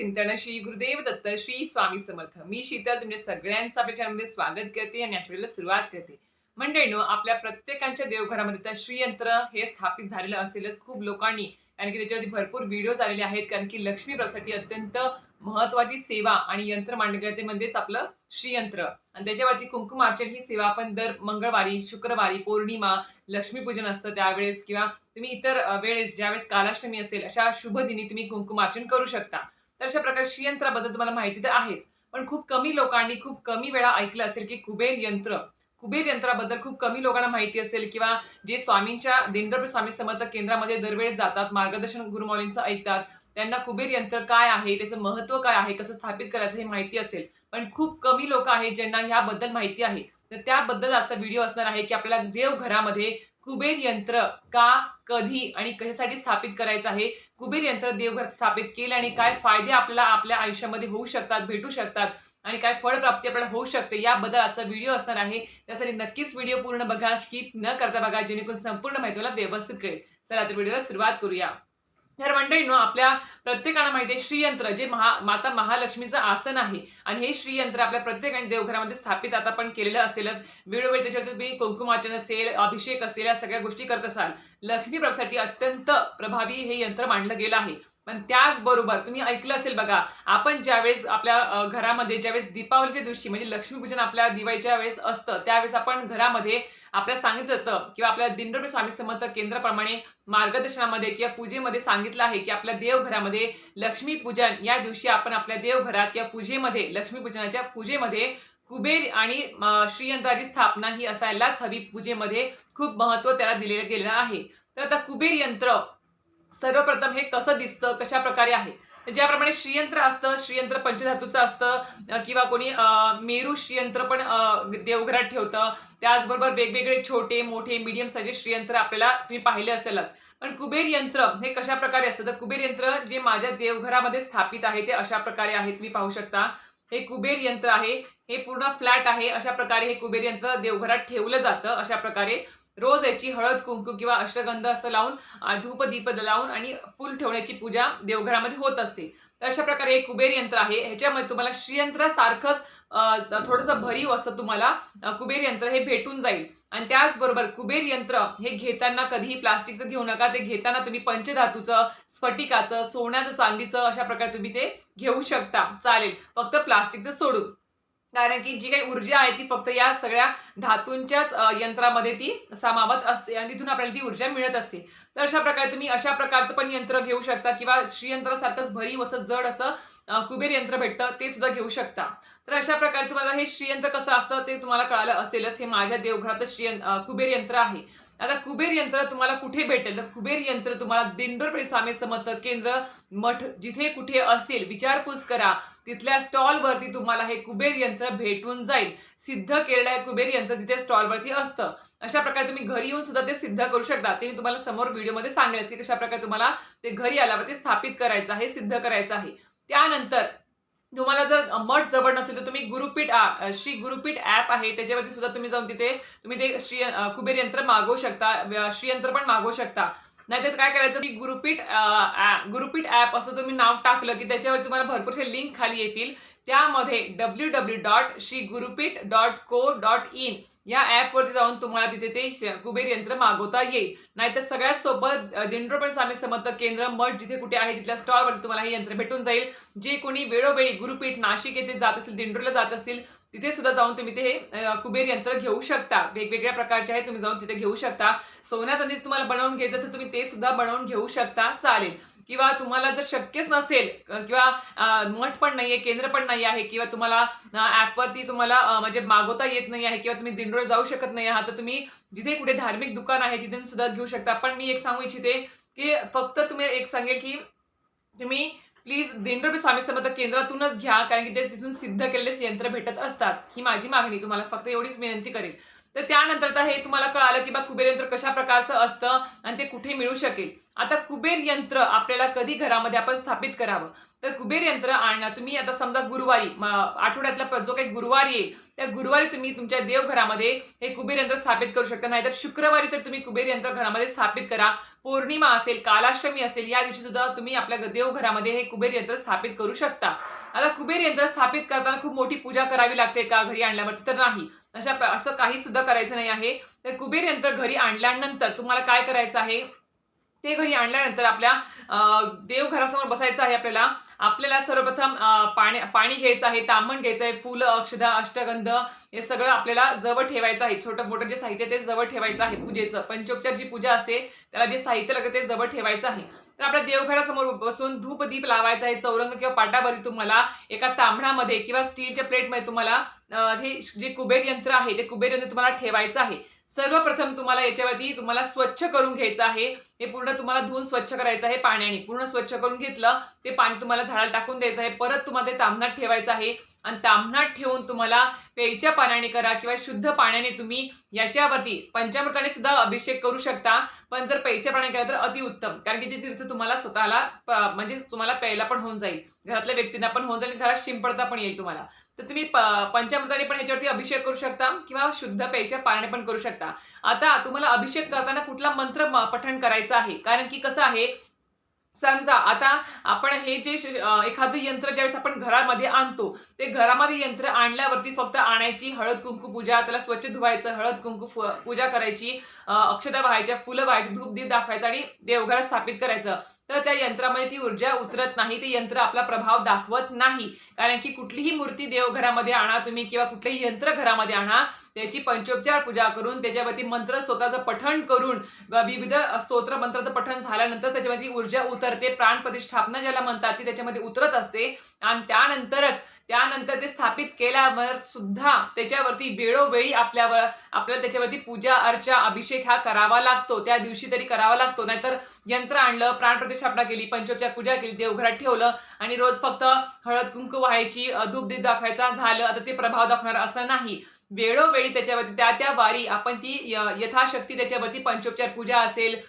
चिंतन श्री गुरुदेव दत्त श्री स्वामी समर्थ. मी शीतल तुमच्या सगळ्यांचं आपल्या चॅनलमध्ये स्वागत करते आणि आठवड्याला सुरुवात करते. मंडळीनो आपल्या प्रत्येकाच्या देवघरामध्ये तर श्रीयंत्र हे स्थापित झालेलं असेलच खूप लोकांनी. कारण की त्याच्यावरती भरपूर व्हिडिओज आलेले आहेत. कारण की लक्ष्मी प्रसासाठी अत्यंत महत्वाची सेवा आणि यंत्र मांडले गेलं ते म्हणजेच आपलं श्रीयंत्र. आणि त्याच्यावरती कुंकुमार्चन ही सेवा आपण दर मंगळवारी शुक्रवारी पौर्णिमा लक्ष्मीपूजन असतं त्यावेळेस. किंवा तुम्ही इतर वेळेस ज्यावेळेस कालाष्टमी असेल अशा शुभ दिनी तुम्ही कुंकुमार्चन करू शकता. तर अशा प्रकारे यंत्राबद्दल तुम्हाला माहिती तर आहेच. पण खूप कमी लोकांनी खूप कमी वेळा ऐकलं असेल की कुबेर यंत्र. कुबेर यंत्राबद्दल खूप कमी लोकांना माहिती असेल किंवा जे स्वामींच्या दिंडोबे स्वामी समर्थ केंद्रामध्ये दरवेळेस जातात मार्गदर्शन गुरुमौलींचं ऐकतात त्यांना कुबेर यंत्र काय आहे त्याचं महत्त्व काय आहे कसं स्थापित करायचं हे माहिती असेल. पण खूप कमी लोक आहेत ज्यांना ह्याबद्दल माहिती आहे. तर त्याबद्दल आजचा व्हिडिओ असणार आहे की आपल्याला देवघरामध्ये कुबेर यंत्र का कधी आणि कशासाठी स्थापित करायचं आहे कुबेर यंत्र देवघरात स्थापित केले आणि काय फायदे आपल्याला आपल्या आयुष्यामध्ये होऊ शकतात भेटू शकतात आणि काय फळप्राप्ती आपल्याला होऊ शकते याबद्दल आजचा व्हिडिओ असणार आहे. त्यासाठी नक्कीच व्हिडिओ पूर्ण बघा स्किप न करता बघा जेणेकरून संपूर्ण माहितीला व्यवस्थित कळेल. चला तर व्हिडिओला सुरुवात करूया. तर मंडळींनो आपल्या प्रत्येकाला माहिती आहे श्रीयंत्र जे महा माता महालक्ष्मीचं आसन आहे. आणि हे श्रीयंत्र आपल्या प्रत्येकाने देवघरामध्ये स्थापित आता पण केलेलं असेलच. वेळोवेळी त्याच्यावर तुम्ही कुंकुमाचन असेल अभिषेक असेल या सगळ्या गोष्टी करत असाल. लक्ष्मी प्रभूसाठी अत्यंत प्रभावी हे यंत्र मांडलं गेलं आहे. पण त्याचबरोबर तुम्ही ऐकलं असेल बघा आपण ज्यावेळेस आपल्या घरामध्ये ज्यावेळेस दीपावलीच्या दिवशी म्हणजे लक्ष्मीपूजन आपल्या दिवाळीच्या वेळेस असतं त्यावेळेस आपण घरामध्ये आपल्याला सांगितलं जातं किंवा आपल्या दिंडोबे स्वामी समर्थ केंद्राप्रमाणे मार्गदर्शनामध्ये किंवा पूजेमध्ये सांगितलं आहे की आपल्या देवघरामध्ये लक्ष्मी पूजन या दिवशी आपण आपल्या देवघरात किंवा पूजेमध्ये लक्ष्मी पूजनाच्या पूजेमध्ये कुबेर आणि श्रीयंत्राची स्थापना ही असायलाच हवी. पूजेमध्ये खूप महत्त्व त्याला दिलेलं गेलेलं आहे. तर आता कुबेर यंत्र सर्वप्रथम हे कसं दिसतं कशा प्रकारे आहे म्हणजे ज्याप्रमाणे श्रीयंत्र असतं श्रीयंत्र पंचधातूचं असतं किंवा कोणी मेरू श्रीयंत्र पण देवघरात ठेवतं त्याचबरोबर वेगवेगळे छोटे मोठे मीडियम साईजचे श्रीयंत्र आपल्याला तुम्ही पाहिले असेलच. पण कुबेर यंत्र हे कशा प्रकारे असतं? तर कुबेर यंत्र जे माझ्या देवघरामध्ये स्थापित आहे ते अशा प्रकारे आहे तुम्ही पाहू शकता. हे कुबेर यंत्र आहे हे पूर्ण फ्लॅट आहे अशा प्रकारे हे कुबेर यंत्र देवघरात ठेवलं जातं अशा प्रकारे रोज याची हळद कुंकू किंवा अष्टगंध असं लावून धूप दीप लावून आणि फुल ठेवण्याची पूजा देवघरामध्ये होत असते. तर अशा प्रकारे एक कुबेर यंत्र आहे. ह्याच्यामध्ये तुम्हाला श्रीयंत्रासारखंच थोडंसं भरीव असं तुम्हाला कुबेर यंत्र हे भेटून जाईल. आणि त्याचबरोबर कुबेर यंत्र हे घेताना कधीही प्लास्टिकचं घेऊ नका. ते घेताना तुम्ही पंचधातूचं स्फटिकाचं सोन्याचं चांदीचं अशा प्रकारे तुम्ही ते घेऊ शकता. चालेल. फक्त प्लास्टिकचं सोडून. कारण की जी काही ऊर्जा आहे ती फक्त या सगळ्या धातूंच्याच यंत्रामध्ये ती सामावत असते आणि तिथून आपल्याला ती ऊर्जा मिळत असते. तर अशा प्रकारे तुम्ही अशा प्रकारचं पण यंत्र घेऊ शकता किंवा श्रीयंत्रासारखंच भरीव असं जड असं कुबेर यंत्र भेटतं ते सुद्धा घेऊ शकता. तर अशा प्रकारे तुम्हाला हे श्रीयंत्र कसं असतं ते तुम्हाला कळालं असेलच. हे माझ्या देवघरात श्रीयं कुबेर यंत्र आहे. आता कुबेर यंत्र तुम्हाला कुठे भेटेल? तर कुबेर यंत्र तुम्हाला दिंडोरपडी स्वामी समर्थ केंद्र मठ जिथे कुठे असेल विचारपूस करा. तिथल्या स्टॉलवरती तुम्हाला हे कुबेर यंत्र भेटून जाईल. सिद्ध केलेलं हे कुबेर यंत्र तिथे स्टॉलवरती असतं. अशा प्रकारे तुम्ही घरी येऊन सुद्धा ते सिद्ध करू शकता. ते मी तुम्हाला समोर व्हिडिओमध्ये सांगेल की कशा प्रकारे तुम्हाला ते घरी आल्यावरती स्थापित करायचं आहे सिद्ध करायचं आहे. त्यानंतर तुम्हाला जर मठ जवळ नसेल तर तुम्ही गुरुपीठ श्री गुरुपीठ ॲप आहे. त्याच्यावरती सुद्धा तुम्ही जाऊन तिथे तुम्ही ते श्री कुबेर यंत्र मागवू शकता. श्रीयंत्र पण मागवू शकता. नाहीतर काय करायचं की गुरुपीठ अ, गुरुपीठ ॲप असं तुम्ही नाव टाकलं की त्याच्यावर तुम्हाला भरपूरसे लिंक खाली येतील. त्यामध्ये W W dot Shri Gurupeeth dot co dot in या ॲपवरती जाऊन तुम्हाला तिथे ते श- कुबेर यंत्र मागवता येईल. नाहीतर सगळ्यात सोबत अ, दिंडोरपण स्वामी समर्थ केंद्र मठ जिथे कुठे आहे तिथल्या स्टॉलवरती तुम्हाला हे यंत्र भेटून जाईल. जे कोणी वेळोवेळी गुरुपीठ नाशिक येथे जात असेल दिंडोरला जात असेल तिथे सुद्धा जाऊन तुम्ही ते कुबेर यंत्र घेऊ शकता. वेगवेगळ्या प्रकारचे आहे तुम्ही जाऊन तिथे घेऊ शकता. सोन्या चांदी तुम्हाला बनवून घ्यायचं असेल तुम्ही ते सुद्धा बनवून घेऊ शकता. चालेल. किंवा तुम्हाला जर शक्यच नसेल किंवा मठ पण आहे केंद्र पण नाही आहे किंवा तुम्हाला ॲपवरती तुम्हाला म्हणजे मागवता येत नाही आहे किंवा तुम्ही दिंडोळ जाऊ शकत नाही आहात तर तुम्ही जिथे कुठे धार्मिक दुकान आहे तिथून सुद्धा घेऊ शकता. पण मी एक सांगू इच्छिते की फक्त तुम्ही एक सांगेल की तुम्ही प्लीज दिंडोबी स्वामी समर्थ केंद्रातूनच घ्या कारण की ते तिथून सिद्ध केलेले यंत्र भेटत असतात. ही माझी मागणी तुम्हाला फक्त एवढीच विनंती करेल तर त्यानंतर आता हे तुम्हाला कळालं की बा कुबेर यंत्र कशा प्रकारचं असतं आणि ते कुठे मिळू शकेल. आता कुबेर यंत्र आपल्याला कधी घरामध्ये आपण स्थापित करावं? तर कुबेर यंत्र आणणं तुम्ही आता समजा गुरुवारी आठवड्यातला जो काही गुरुवार येईल त्या गुरुवारी तुम्ही तुमच्या देवघरामध्ये हे कुबेर यंत्र स्थापित करू शकता. नाहीतर शुक्रवारी तर तुम्ही कुबेर यंत्र घरामध्ये स्थापित करा. पौर्णिमा असेल कालाष्टमी असेल या दिवशी सुद्धा तुम्ही आपल्या देवघरामध्ये हे कुबेर यंत्र स्थापित करू शकता. आता कुबेर यंत्र स्थापित करताना खूप मोठी पूजा करावी लागते का घरी आणल्यावरती? तर नाही. अशा असं काही सुद्धा करायचं नाही आहे. तर कुबेर यंत्र घरी आणल्यानंतर तुम्हाला काय करायचं आहे? ते घरी आणल्यानंतर आपल्या देवघरासमोर बसायचं आहे आपल्याला. आपल्याला सर्वप्रथम पाणी पाणी घ्यायचं आहे तांबण घ्यायचं आहे फुलं अक्षदा अष्टगंध हे सगळं आपल्याला जवळ ठेवायचं आहे. छोटं मोठं जे साहित्य ते जवळ ठेवायचं आहे पूजेचं. पंचोपचार जी पूजा असते त्याला जे साहित्य लागतं ते जवळ ठेवायचं आहे. तर आपल्या देवघरासमोर बसून धूप दीप लावायचा आहे चौरंग किंवा पाटाभरी तुम्हाला एका तांबणामध्ये किंवा स्टीलच्या प्लेटमध्ये तुम्हाला हे जे कुबेर यंत्र आहे ते कुबेर यंत्र तुम्हाला ठेवायचं आहे. सर्वप्रथम तुम्हाला याच्यावरती तुम्हाला स्वच्छ करून घ्यायचं आहे. हे पूर्ण तुम्हाला धुवून स्वच्छ करायचं आहे पाण्याने. पूर्ण स्वच्छ करून घेतलं ते पाणी तुम्हाला झाडाला टाकून द्यायचं आहे. परत तुम्हाला ते तांबणात ठेवायचं आहे. आणि तांबणात ठेवून तुम्हाला प्यायच्या पाण्याने करा किंवा शुद्ध पाण्याने तुम्ही याच्यावरती पंचामृताने सुद्धा अभिषेक करू शकता. पण जर प्यायच्या पाण्याने केला तर अतिउत्तम कारण की ते तीर्थ तुम्हाला स्वतःला म्हणजे तुम्हाला प्यायला पण होऊन जाईल. घरातल्या व्यक्तींना पण होऊन जाईल घरात शिंपडता पण येईल तुम्हाला. तर तुम्ही प- पंचामृताने पण ह्याच्यावरती अभिषेक करू शकता किंवा शुद्ध प्यायच्या पाण्याने पण करू शकता. आता तुम्हाला अभिषेक करताना कुठला मंत्र पठण करायचा आहे? कारण की कसं आहे समजा आता आपण हे जे एखादं यंत्र ज्यावेळेस आपण घरामध्ये आणतो ते घरामध्ये यंत्र आणल्यावरती फक्त आणायची हळद कुंकू पूजा त्याला स्वच्छ धुवायचं हळद कुंकू पूजा करायची अक्षता व्हायच्या फुलं व्हायची धूप दीप दाखवायचं आणि देवघरात स्थापित करायचं. तर त्या यंत्रामध्ये ती ऊर्जा उतरत नाही ते यंत्र आपला प्रभाव दाखवत नाही. कारण की कुठलीही मूर्ती देवघरामध्ये आणा तुम्ही किंवा कुठलेही यंत्र घरामध्ये आणा त्याची पंचोपचार पूजा करून त्याच्यावरती मंत्र स्वतःचं पठण करून विविध स्तोत्र मंत्राचं पठण झाल्यानंतर त्याच्यामध्ये ती ऊर्जा उतरते. प्राण प्रतिष्ठापना ज्याला म्हणतात ती त्याच्यामध्ये उतरत असते. आणि त्यानंतरच त्यानंतर ते स्थापित केल्यावर सुद्धा त्याच्यावरती वेळोवेळी आपल्यावर आपल्याला त्याच्यावरती पूजा अर्चा अभिषेक हा करावा लागतो. त्या दिवशी तरी करावा लागतो. नाहीतर यंत्र आणलं प्राणप्रतिष्ठापना केली पंचोपचार पूजा केली देवघरात ठेवलं आणि रोज फक्त हळद कुंकू व्हायची धूपदीप दाखवायचा झालं आता ते प्रभाव दाखवणार असं नाही. वेळोवेळी त्याच्यावरती त्या त्या वारी आपण ती यथाशक्ती त्याच्यावरती पंचोपचार पूजा असेल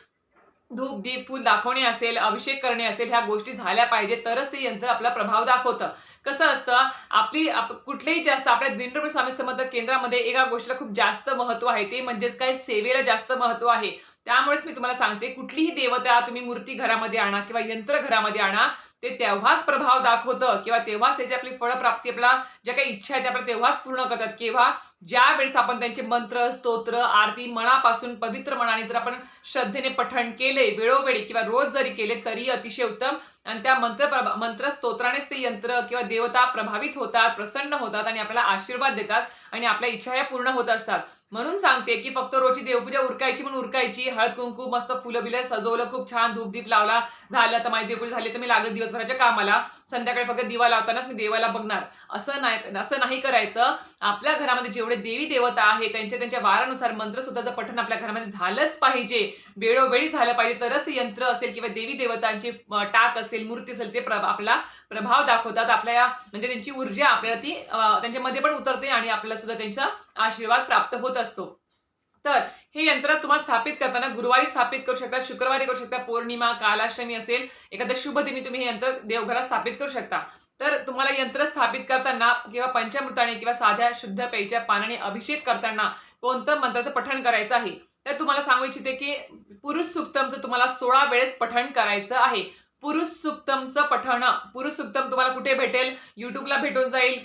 धूप दीप फुल दाखवणे असेल अभिषेक करणे असेल ह्या गोष्टी झाल्या पाहिजे तरच ते यंत्र आपला प्रभाव दाखवतं. कसं असतं आपली आप- कुठलेही जास्त आपल्या दिनरूपी स्वामी समर्थ केंद्रामध्ये एका गोष्टीला खूप जास्त महत्त्व आहे ते म्हणजेच काय? सेवेला जास्त महत्त्व आहे. त्यामुळेच मी तुम्हाला सांगते कुठलीही देवता तुम्ही मूर्ती घरामध्ये आणा किंवा यंत्र घरामध्ये आणा ते तेव्हाच प्रभाव दाखवतं किंवा तेव्हाच त्याची आपली फळप्राप्ती आपला ज्या काही इच्छा आहे त्या आपल्या तेव्हाच पूर्ण करतात. केव्हा? ज्या वेळेस आपण त्यांचे मंत्र स्तोत्र आरती मनापासून पवित्र मनाने जर आपण श्रद्धेने पठण केले वेळोवेळी किंवा रोज जरी केले तरी अतिशय उत्तम. आणि त्या मंत्र प्रभा- मंत्र स्तोत्रानेच ते यंत्र किंवा देवता प्रभावित होतात प्रसन्न होतात आणि आपल्याला आशीर्वाद देतात आणि आपल्या इच्छा ह्या पूर्ण होत असतात. म्हणून सांगते की फक्त रोजची देवपूजा उरकायची म्हणून उरकायची. हळद कुंकू मस्त फुलं बिलं सजवलं खूप छान धूपदीप लावला. झालं तर माझी देवपूजा झाली तर मी लागले दिवसभराच्या कामाला. संध्याकाळी फक्त दिवा लावतानाच मी देवाला बघणार. असं नाही असं नाही करायचं. आपल्या घरामध्ये जेवढे देवी देवता आहे त्यांच्या त्यांच्या वारानुसार मंत्र सुद्धाचं पठण आपल्या घरामध्ये झालंच पाहिजे वेळोवेळी झालं पाहिजे तरच ते यंत्र असेल किंवा देवी देवतांची टाक असेल मूर्ती असेल ते प्र- आपला प्रभाव दाखवतात. आपल्या म्हणजे त्यांची ऊर्जा आपल्याला ती त्यांच्यामध्ये पण उतरते आणि आपल्याला सुद्धा त्यांचा आशीर्वाद प्राप्त होत असतो. तर हे यंत्र तुम्हाला स्थापित करताना गुरुवारी स्थापित करू शकता शुक्रवारी करू शकता पौर्णिमा कालाष्टमी असेल एखाद्या शुभ दिनी तुम्ही हे यंत्र देवघरात स्थापित करू शकता. तर तुम्हाला यंत्र स्थापित करताना किंवा पंचामृताने किंवा साध्या शुद्ध पेयच्या पाण्याने अभिषेक करताना कोणतं मंत्राचं पठण करायचं आहे? तर तुम्हाला सांगू इच्छिते की पुरुष सुक्तमचं तुम्हाला सोळा वेळेस पठण करायचं आहे. पुरुष सुक्तमचं पठण. पुरुष सुक्तम तुम्हाला कुठे भेटेल? युट्यूबला भेटून जाईल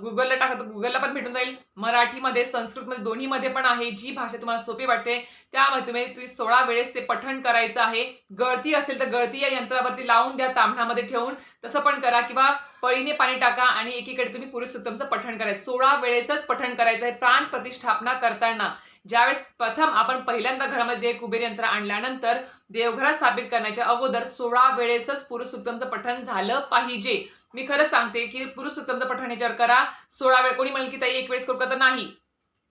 गुगलला टाका तर गुगलला पण भेटून जाईल. मराठीमध्ये संस्कृतमध्ये दोन्हीमध्ये पण आहे जी भाषा तुम्हाला सोपी वाटते त्यामध्ये तुम्ही तुम्ही सोळा वेळेस ते पठण करायचं आहे. गळती असेल तर गळती या यंत्रावरती लावून द्या तांबणामध्ये ठेवून. तसं पण करा किंवा पळीने पाणी टाका आणि एकीकडे तुम्ही पुरुष सुक्तमचं पठण करायचं. सोळा वेळेसच पठण करायचं आहे प्राण प्रतिष्ठापना करताना. ज्यावेळेस प्रथम आपण पहिल्यांदा घरामध्ये कुबेर यंत्र आणल्यानंतर देवघरात स्थापित करण्याच्या अगोदर सोळा वेळेसच पुरुष सुक्तमचं पठण झालं पाहिजे. मी खरंच सांगते की पुरुष सुक्तमचं पठण याच्यावर करा सोळा वेळ कोणी म्हणेल की ताई एक वेळेस करू का? तर नाही.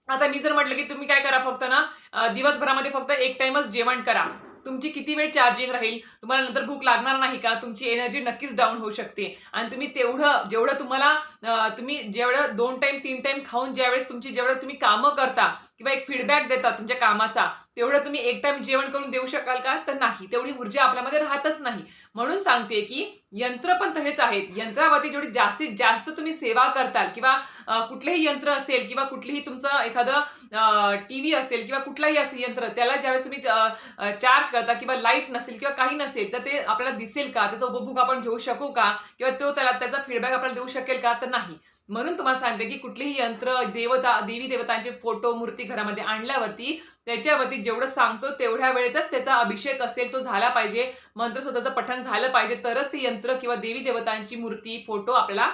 आता मी जर म्हटलं की तुम्ही काय करा फक्त ना दिवसभरामध्ये फक्त एक टाइमच जेवण करा. तुमची किती वेळ चार्जिंग राहील? तुम्हाला नंतर भूक लागणार नाही का? तुमची एनर्जी नक्कीच डाऊन होऊ शकते. आणि तुम्ही तेवढं जेवढं तुम्हाला तुम्ही जेवढं दोन टाइम तीन टाइम खाऊन ज्यावेळेस तुमची जेवढं तुम्ही कामं करता किंवा एक फीडबॅक देतात तुमच्या कामाचा तेवढं तुम्ही एक टाइम जेवण करून देऊ शकाल का? तर नाही. तेवढी ऊर्जा आपल्यामध्ये राहतच नाही. म्हणून सांगते की यंत्र पण तसेच आहेत. यंत्रावरती जेवढी जास्तीत जास्त तुम्ही सेवा करताल किंवा कुठलेही यंत्र असेल किंवा कुठलीही तुमचं एखादं टीव्ही असेल किंवा कुठलाही असेल यंत्र त्याला ज्यावेळेस तुम्ही चार्ज करता किंवा लाइट नसेल किंवा काही नसेल तर ते आपल्याला दिसेल का? त्याचा उपभोग आपण घेऊ शकू का? किंवा तो त्याला त्याचा फीडबॅक आपल्याला देऊ शकेल का? तर नाही. म्हणून तुम्हाला सांगते की कुठलेही यंत्र देवता देवी देवतांचे फोटो मूर्ती घरामध्ये आणल्यावरती त्याच्यावरती जेवढं सांगतो तेवढ्या वेळेतच त्याचा अभिषेक असेल तो झाला पाहिजे. मंत्र स्वतःचं पठण झालं पाहिजे. तरच ते यंत्र किंवा देवी देवतांची मूर्ती फोटो आपल्याला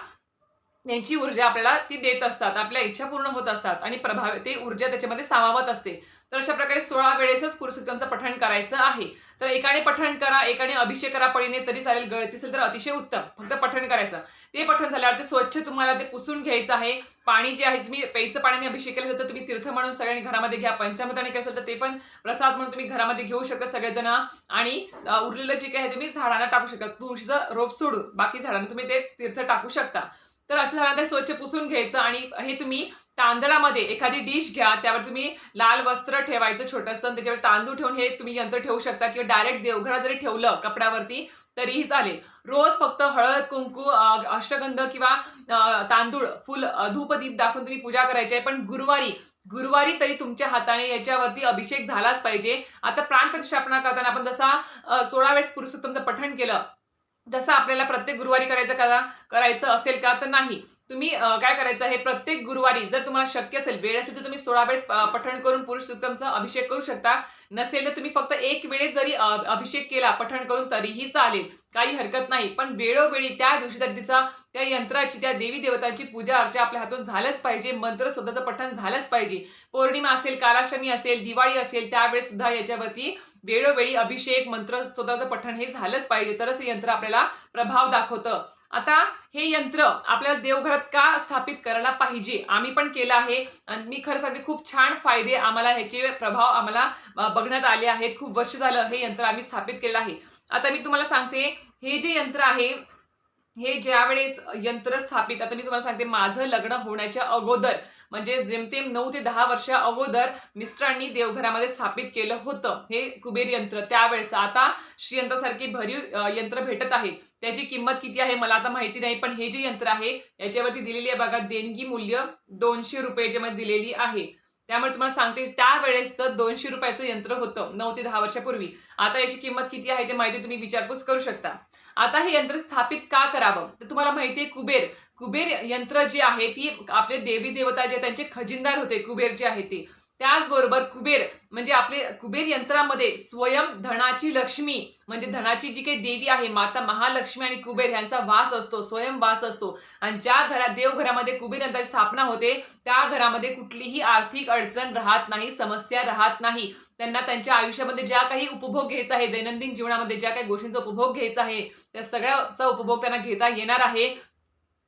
त्यांची ऊर्जा आपल्याला ती देत असतात आपल्या इच्छा पूर्ण होत असतात आणि प्रभाव ते ऊर्जा त्याच्यामध्ये सामावत असते. तर अशा प्रकारे सोळा वेळेसच पुरुषोत्तमचं पठण करायचं आहे. तर एकाने पठण करा एकाने अभिषेक करा पडीने तरी चालेल गळती असेल तर अतिशय उत्तम. फक्त पठण करायचं. ते पठण झाल्यावर ते स्वच्छ तुम्हाला ते पुसून घ्यायचं आहे. पाणी जे आहे तुम्ही प्यायचं पाण्याने अभिषेक केलं तर तुम्ही तीर्थ म्हणून सगळ्यांनी घरामध्ये घ्या. पंचामृताने काय असेल तर ते पण प्रसाद म्हणून तुम्ही घरामध्ये घेऊ शकता सगळेजण. आणि उरलेलं जे काही आहे तुम्ही झाडांना टाकू शकता. तुळशीचं रोप सोडून बाकी झाडांना तुम्ही ते तीर्थ टाकू शकता. तर असं झालं ते स्वच्छ पुसून घ्यायचं आणि हे तुम्ही तांदळामध्ये एखादी डिश घ्या त्यावर तुम्ही लाल वस्त्र ठेवायचं छोटंसं त्याच्यावर तांदूळ ठेवून हे तुम्ही यंत्र ठेवू शकता किंवा डायरेक्ट देवघरात जरी ठेवलं कपड्यावरती तरीही चालेल. रोज फक्त हळद कुंकू अष्टगंध किंवा तांदूळ फुल धूपदीप दाखवून तुम्ही पूजा करायची आहे. पण गुरुवारी गुरुवारी तरी तुमच्या हाताने याच्यावरती अभिषेक झालाच पाहिजे. आता प्राणप्रतिष्ठापना करताना आपण जसा सोळा वेळेस पुरुषोत्तमचं पठण केलं तसं आपल्याला प्रत्येक गुरुवारी करायचं का करायचं असेल का? तर नाही. तुम्ही काय करायचं आहे? प्रत्येक गुरुवारी जर तुम्हाला शक्य असेल वेळ असेल तर तुम्ही सोळा वेळेस पठण करून पुरुष सूक्तमचा अभिषेक करू शकता. नसेल तर तुम्ही फक्त एक वेळेस जरी अभिषेक केला पठण करून तरीही चालेल. काही हरकत नाही. पण वेळोवेळी त्या दिवशी त्या तिचा त्या यंत्राची त्या देवी देवतांची पूजा अर्चा आपल्या हातून झालंच पाहिजे. मंत्र स्वतःचं पठण झालंच पाहिजे. पौर्णिमा असेल कालाष्टमी असेल दिवाळी असेल त्यावेळेस सुद्धा याच्यावरती वेळोवेळी अभिषेक मंत्र स्वतःचं पठण हे झालंच पाहिजे. तरच हे यंत्र आपल्याला प्रभाव दाखवतं. आता हे यंत्र आपल्याला देवघरात का स्थापित करायला पाहिजे? आम्ही पण केलं आहे. आणि मी खरं सांगते खूप छान फायदे आम्हाला ह्याचे प्रभाव आम्हाला बघण्यात आले आहेत. खूप वर्ष झालं हे यंत्र आम्ही स्थापित केलं आहे. आता मी तुम्हाला सांगते हे जे यंत्र आहे हे ज्यावेळेस यंत्र स्थापित आता मी तुम्हाला सांगते माझं लग्न होण्याच्या अगोदर म्हणजे जेमतेम नऊ ते दहा वर्षा अगोदर मिस्टरांनी देवघरामध्ये स्थापित केलं होतं. हे कुबेर यंत्र. त्यावेळेस आता श्रीयंत्रासारखी भरीव यंत्र भेटत आहे. त्याची किंमत किती आहे मला आता माहिती नाही पण हे जे यंत्र आहे याच्यावरती दिलेली आहे बघा देणगी मूल्य दोनशे रुपये याच्यामध्ये दिलेली आहे. त्यामुळे तुम्हाला सांगते त्यावेळेस तर दोनशे रुपयाचं यंत्र होतं नऊ ते दहा वर्षापूर्वी. आता याची किंमत किती आहे ते माहिती तुम्ही विचारपूस करू शकता. आता हे यंत्र स्थापित का करावं? तर तुम्हाला माहिती आहे कुबेर. कुबेर यंत्र जे आहे ती आपले देवी देवता जे त्यांचे खजिनदार होते कुबेर जे आहे ते. त्याचबरोबर कुबेर म्हणजे आपले कुबेर यंत्रामध्ये स्वयं धनाची लक्ष्मी म्हणजे धनाची जी काही देवी आहे माता महालक्ष्मी आणि कुबेर यांचा वास असतो स्वयं वास असतो. आणि ज्या घरात देवघरामध्ये कुबेर यंत्राची स्थापना होते त्या घरामध्ये कुठलीही आर्थिक अडचण राहत नाही समस्या राहत नाही. त्यांना त्यांच्या आयुष्यामध्ये ज्या काही उपभोग घ्यायचा आहे दैनंदिन जीवनामध्ये ज्या काही गोष्टींचा उपभोग घ्यायचा आहे त्या सगळ्याचा उपभोग त्यांना घेता येणार आहे.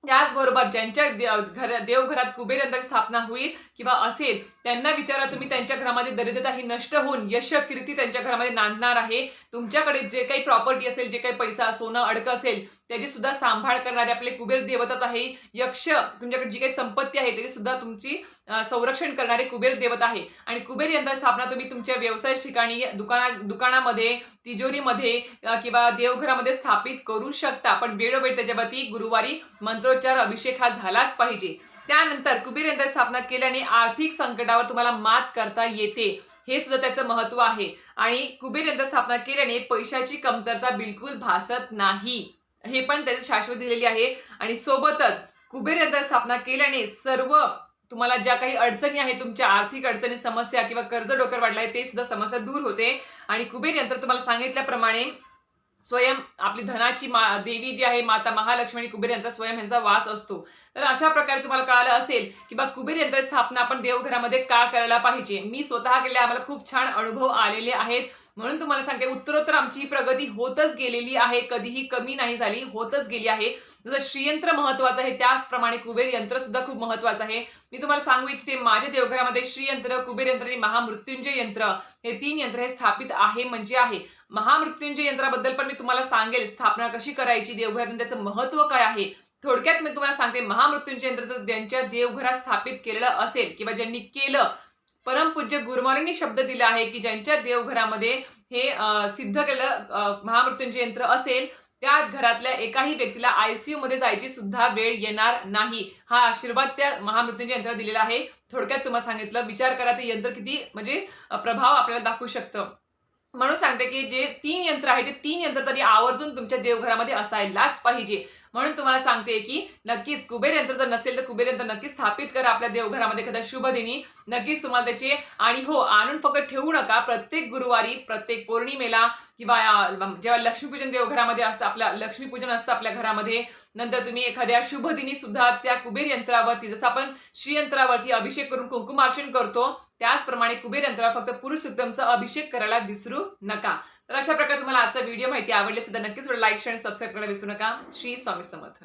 त्याचबरोबर ज्यांच्या घर देवघरात कुबेर यंत्राची स्थापना होईल किंवा असेल त्यांना विचारा तुम्ही त्यांच्या घरामध्ये दरिद्रता ही नष्ट होऊन यश कीर्ती त्यांच्या घरामध्ये नांदणार आहे. तुमच्याकडे जे काही प्रॉपर्टी असेल जे काही पैसा सोनं अडकं असेल त्याची सुद्धा सांभाळ करणारे आपले कुबेर देवताच आहे. यक्ष तुमच्याकडे जी काही संपत्ती आहे त्याची सुद्धा तुमची संरक्षण करणारे कुबेर देवता आहे. आणि कुबेर यंत्र स्थापना तुम्ही तुमच्या व्यवसाय ठिकाणी दुकाना दुकानामध्ये तिजोरीमध्ये किंवा देवघरामध्ये स्थापित करू शकता. पण वेळोवेळी त्याच्यावरती गुरुवारी मंत्रोच्चार अभिषेक हा झालाच पाहिजे. त्यानंतर कुबेर यंत्र स्थापना केल्याने आर्थिक संकटावर तुम्हाला मात करता येते. हे सुद्धा त्याचं महत्त्व आहे. आणि कुबेर यंत्र स्थापना केल्याने पैशाची कमतरता बिलकुल भासत नाही. हे पण त्याची शाश्वत दिलेली आहे. आणि सोबतच कुबेर यंत्र स्थापना केल्याने सर्व तुम्हाला ज्या काही अडचणी आहेत तुमच्या आर्थिक अडचणी समस्या किंवा कर्ज डोकर वाढलं आहे ते सुद्धा समस्या दूर होते. आणि कुबेर यंत्र तुम्हाला सांगितल्याप्रमाणे स्वयं आपली धनाची मा देवी जी आहे माता महालक्ष्मी आणि कुबेर यंत्र स्वयं यांचा वास असतो. तर अशा प्रकारे तुम्हाला कळालं असेल की बा कुबेर यंत्र स्थापना आपण देवघरामध्ये का करायला पाहिजे? मी स्वतः केले आम्हाला खूप छान अनुभव आलेले आहेत. म्हणून तुम्हाला सांगते उत्तरोत्तर आमची प्रगती होतच गेलेली आहे. कधीही कमी नाही झाली होतच गेली आहे. जसं श्रीयंत्र महत्वाचं आहे त्याचप्रमाणे कुबेर यंत्र सुद्धा खूप महत्वाचं आहे. मी तुम्हाला सांगू इच्छिते माझ्या देवघरामध्ये श्रीयंत्र कुबेर यंत्र आणि महामृत्युंजय यंत्र हे तीन यंत्र हे स्थापित आहे म्हणजे आहे. महामृत्युंजय यंत्राबद्दल पण मी तुम्हाला सांगेल स्थापना कशी करायची देवघर त्याचं महत्त्व काय आहे? थोडक्यात मी तुम्हाला सांगते महामृत्युंजय यंत्र जर ज्यांच्या देवघरात स्थापित केलेलं असेल किंवा ज्यांनी केलं परमपूज्य गुरुमारींनी शब्द दिला आहे की ज्यांच्या देवघरामध्ये हे सिद्ध केलेलं महामृत्युंजय यंत्र असेल त्या घरातल्या एकाही व्यक्तीला आयसीयू मध्ये जायची सुद्धा वेळ येणार नाही. हा आशीर्वाद त्या महामृत्यूंच्या यंत्राला दिलेला आहे. थोडक्यात तुम्हाला सांगितलं विचार करा ते यंत्र किती म्हणजे प्रभाव आपल्याला दाखवू शकतं. म्हणून सांगते की जे तीन यंत्र आहे ते तीन यंत्र तरी आवर्जून तुमच्या देवघरामध्ये असायलाच पाहिजे. म्हणून तुम्हाला सांगते की नक्कीच कुबेर यंत्र जर नसेल तर कुबेर यंत्र नक्कीच स्थापित करा आपल्या देवघरामध्ये एखाद्या शुभदिनी नक्कीच तुम्हाला त्याचे आणि हो आणून फक्त ठेवू नका. प्रत्येक गुरुवारी प्रत्येक पौर्णिमेला किंवा जेव्हा लक्ष्मीपूजन देवघरामध्ये असतं आपल्या लक्ष्मीपूजन असतं आपल्या घरामध्ये. नंतर तुम्ही एखाद्या शुभदिनी सुद्धा त्या कुबेर यंत्रावरती जसं आपण श्रीयंत्रावरती अभिषेक करून कुंकुमार्चन करतो त्याचप्रमाणे कुबेर यंत्रावर फक्त पुरुष उत्तमचा अभिषेक करायला विसरू नका. तर अशा प्रकारे तुम्हाला आजचा व्हिडिओ माहिती आवडली असेल तर नक्कीच लाईक शेअर सबस्क्राईब करायला विसरू नका. श्री स्वामी समर्थ.